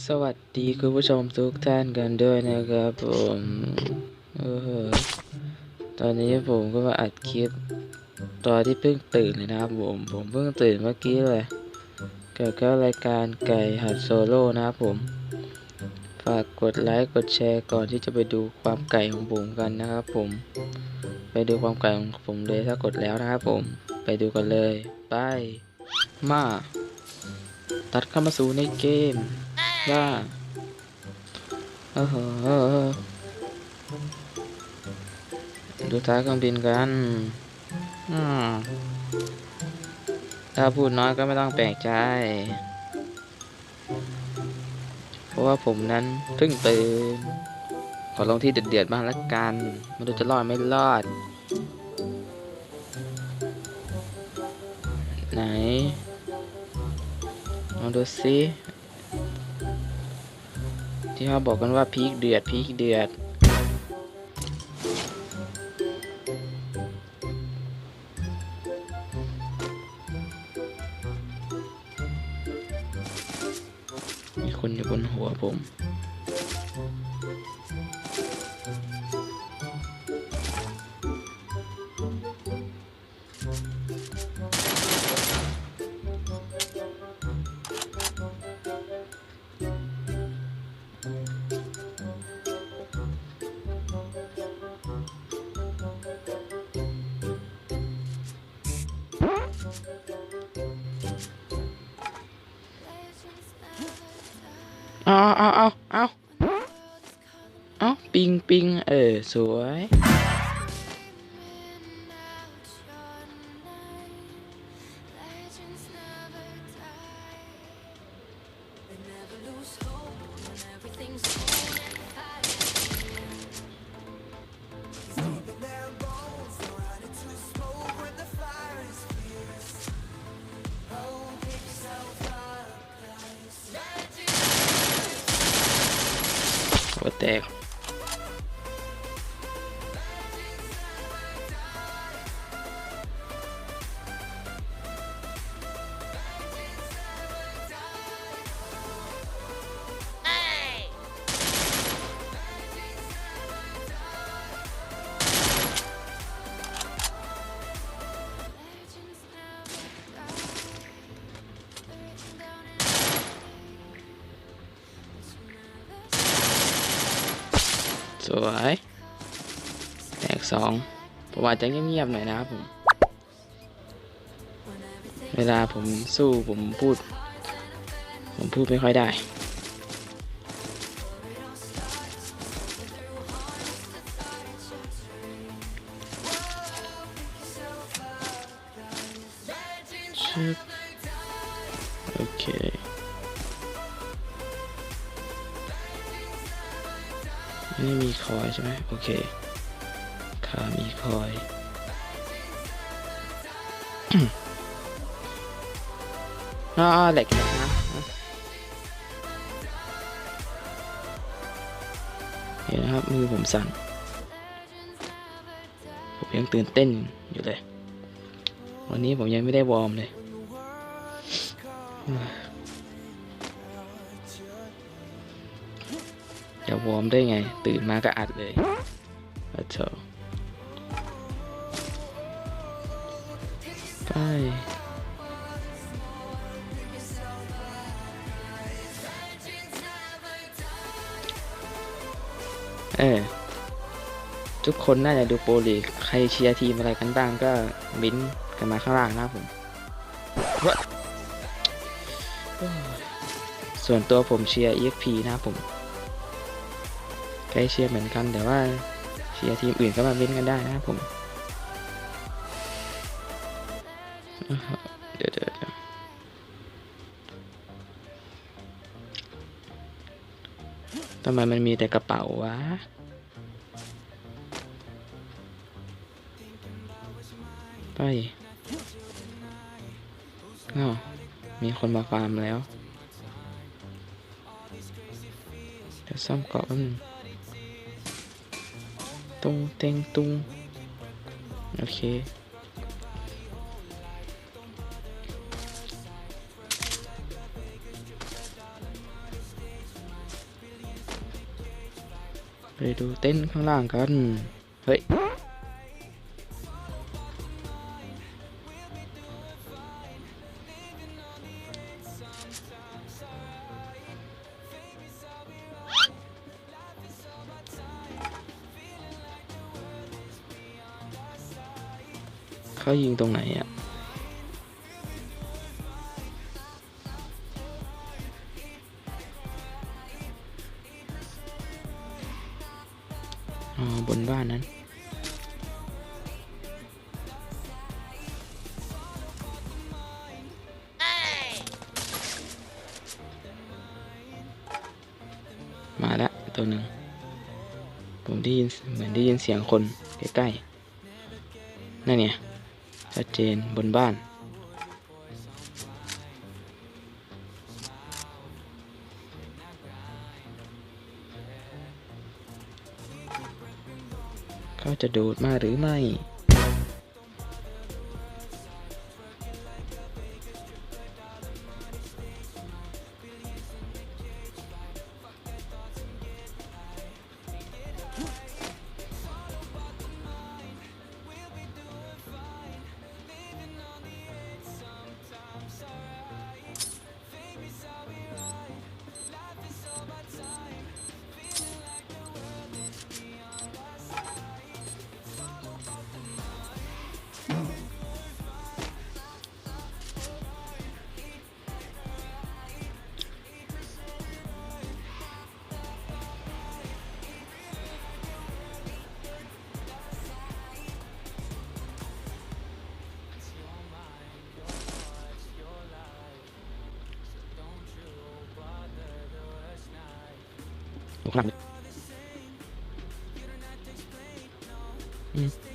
สวัสดีคุณผู้ชมทุกท่านกันด้วยนะครับผมเออตอนนี้ผมก็มาอัดคลิป ตอนที่เพิ่งตื่นเลยนะครับผมผมเพิ่งตื่นเมื่อกี้เลยเกี่ยวกับรายการไก่หัดโซโล่นะครับผม ฝากกดไลค์กดแชร์ก่อนที่จะไปดูความไก่ของผมกันนะครับผม ไปดูความไก่ของผมเลยถ้ากดแล้วนะครับผมไปดูกันเลยไปมา ตัดเข้ามาสู่ในเกม ว่าเออเออดูท้ายเครื่องบินกันอืมถ้าพูดน้อยก็ไม่ต้องแปลกใจ เพราะว่าผมนั้นเพิ่งตื่น ขอลงที่เดือดๆบ้างละกันไม่รู้จะรอดไม่รอด ไหนลองดูสิ ที่เขาบอกกันว่าพีคเดือดพีคเดือด มีคนอยู่บนหัวผม เอาเอาเอาเอาเอาปิงปิงเออ สวย หั วแตกสวยแตกสองผมอาจจะเงียบๆหน่อยนะครับผม เวลาผมสู้ผมพูด ผมพูดไม่ค่อยได้ โอเค นี่มีคอยใช่ไหมโอเคขามีคอยอ่าเหล็กนะเห็นนะครับ มือผมสั่น ผมยังตื่นเต้นอยู่เลย วันนี้ผมยังไม่ได้วอร์มเลย จะวอร์มได้ไง ตื่นมาก็อัดเลยอัดเถอะไปเออทุกคนน่าจะดูโปรลีกใครเชียร์ทีมอะไรกันบ้างก็มิ้นท์กันมาข้างล่างนะผมวะส่วนตัวผมเชียร์ EXP นะผม ใกล้เชียร์เหมือนกันแต่ว่าเชียร์ทีมอื่นก็มาเล่นกันได้นะครับผมเดี๋ยวเดี๋ยวเดี๋ยวทำไมมันมีแต่กระเป๋าวะไปอ้าวมีคนมาฟาร์มแล้ว เดี๋ยวซ่อมเกาะแป๊บนึง ตุงเต็งตุงโอเคไปดูเต้นข้างล่างกัน เฮ้ย เขายิงตรงไหนอะอ๋อบนบ้านนั้น มาแล้วตัวหนึ่ง ผมได้ยินเหมือนได้ยินเสียงคนใกล้ๆนั่นเนี่ย ชัดเจนบนบ้านเขาจะโดดมาหรือไม่ อยู่ข้างหลังเ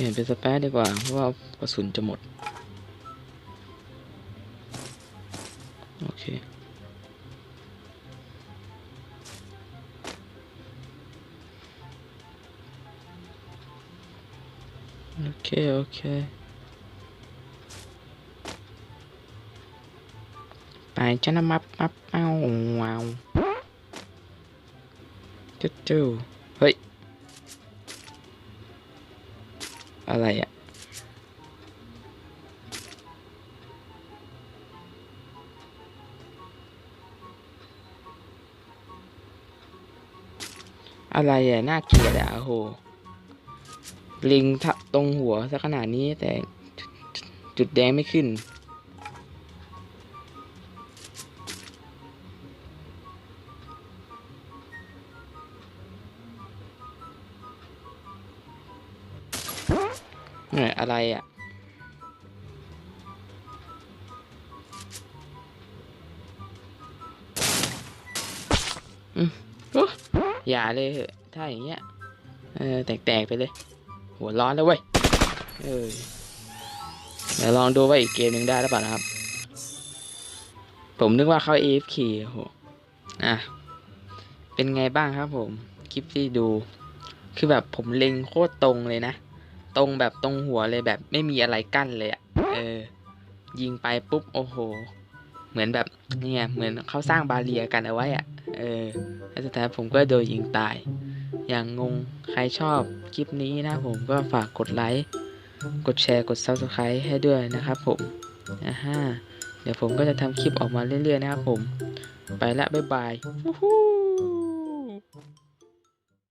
ลี่ยนเป็นสเปซดีกว่า เพราะว่ากระสุนจะหมด โอเค โอเค โอเคไปจะนะมับมับเอาว้าวจุดจูเฮ้ย อะไรอะอะไรอะน่าเกลียดอะโอ้โหลิงตรงหัวซะขนาดนี้แต่จุดแดงไม่ขึ้น นี่ยอะไรอะ อืมโอ้อย่าเลยเหอะถ้าอย่างเงี้ย เออ แตกๆไปเลย หัวร้อนแล้วเว้ย เออ เดี๋ยวลองดูว่าอีกเกมหนึ่งได้หรือเปล่านะครับ ผมนึกว่าเขา AFK โอ้โหอะ เป็นไงบ้างครับผม คลิปที่ดู คือแบบผมเล็งโคตรตรงเลยนะ ตรงแบบตรงหัวเลยแบบไม่มีอะไรกั้นเลยอะ่ะ เออ ยิงไปปุ๊บโอ้โห เหมือนแบบเนี่ยเหมือนเขาสร้างบาเรียกันเอาไว้อะ่ะ เออแล้วสุดท้ายผมก็โดนยิงตาย อย่างงงใครชอบคลิปนี้นะผมก็ฝากกดไลค์กดแชร์กด Subscribe ให้ด้วยนะครับผมอ่าฮะเดี๋ยวผมก็จะทำคลิปออกมาเรื่อยๆนะครับผม ไปละบ๊ายบายฮู้